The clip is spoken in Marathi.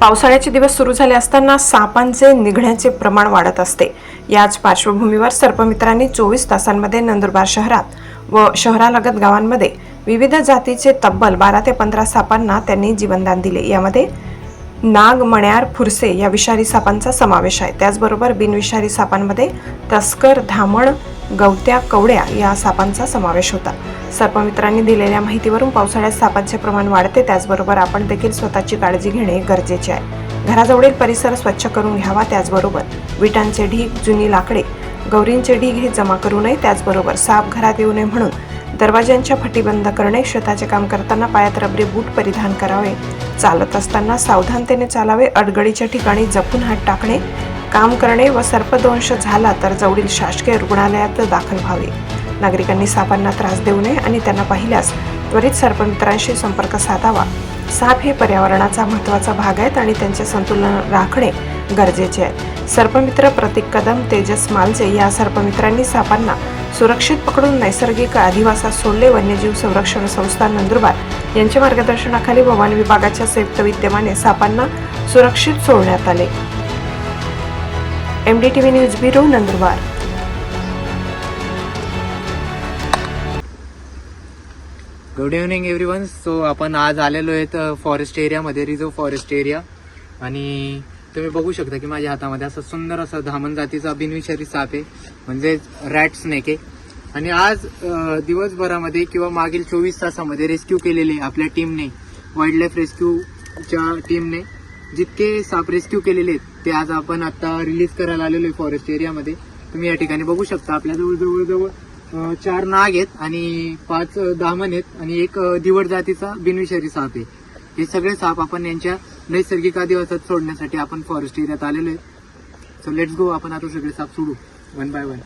पावसाळ्याचे दिवस सुरू झाले असताना सापांचे निघण्याचे प्रमाण वाढत असते. याच पार्श्वभूमीवर सर्पमित्रांनी चोवीस तासांमध्ये नंदुरबार शहरात व शहरालगत गावांमध्ये विविध जातीचे तब्बल बारा ते पंधरा सापांना त्यांनी जीवनदान दिले. यामध्ये नाग मण्यार फुरसे या विषारी सापांचा समावेश आहे. त्याचबरोबर बिनविषारी सापांमध्ये तस्कर धामण गवत्या कवड्या या सापांचा समावेश होता. सर्पमित्रांनी दिलेल्या माहितीवरून पावसाळ्यात सापांचे प्रमाण वाढते त्याचबरोबर आपण देखील स्वतःची काळजी घेणे गरजेचे आहे. घराजवळील परिसर स्वच्छ करून घ्यावा त्याचबरोबर विटांचे ढीग जुनी लाकडे गौरींचे ढीग हे जमा करू नये त्याचबरोबर साप घरात येऊ नये म्हणून दरवाज्यांच्या फटी बंद करणे शेताचे काम करताना पायात रबरी बूट परिधान करावे चालत असताना सावधानतेने चालावे अडगडीच्या ठिकाणी जपून हात टाकणे काम करणे व सर्पदंश झाला तर जवळील शासकीय रुग्णालयात दाखल व्हावे. नागरिकांनी सापांना त्रास देऊ नये आणि त्यांना पाहिल्यास त्वरित सर्पमित्रांशी संपर्क साधावा. साप हे पर्यावरणाचा महत्त्वाचा भाग आहेत आणि त्यांचे संतुलन राखणे गरजेचे आहे. सर्पमित्र प्रतीक कदम तेजस मालजे या सर्पमित्रांनी सापांना सुरक्षित पकडून नैसर्गिक अधिवासात सोडले. वन्यजीव संरक्षण संस्था नंदुरबार यांच्या मार्गदर्शनाखाली वन विभागाच्या संयुक्त विद्यमाने सापांना सुरक्षित सोडण्यात आले. M D T V news bureau Nandurbar good evening everyone so आपण आज आलेलो आहेत फॉरेस्ट एरियामध्ये रिझर्व फॉरेस्ट एरिया आणि तुम्ही बघू शकता की माझ्या हातामध्ये असं सुंदर असं धामण जातीचा बिनविषारी साप आहे. म्हणजेच रॅट स्नेक आहे. आणि आज दिवसभरामध्ये किंवा मागील चोवीस तासामध्ये रेस्क्यू केलेले आपल्या टीमने वाईल्ड लाईफ रेस्क्यूच्या टीमने जितके साप रेस्क्यू केलेले आहेत ते आज आपण आता रिलीज करायला आलेलो आहे फॉरेस्ट एरियामध्ये तुम्ही या ठिकाणी बघू शकता आपल्याजवळ जवळजवळ चार नाग आहेत आणि पाच दामन आहेत आणि एक दिवड जातीचा बिनविषारी साप आहे. हे सगळे साप आपण यांच्या नैसर्गिक आदिवासात सोडण्यासाठी आपण फॉरेस्ट एरियात आलेलो आहे. सो लेट्स गो आपण आता सगळे साप सोडू. One by one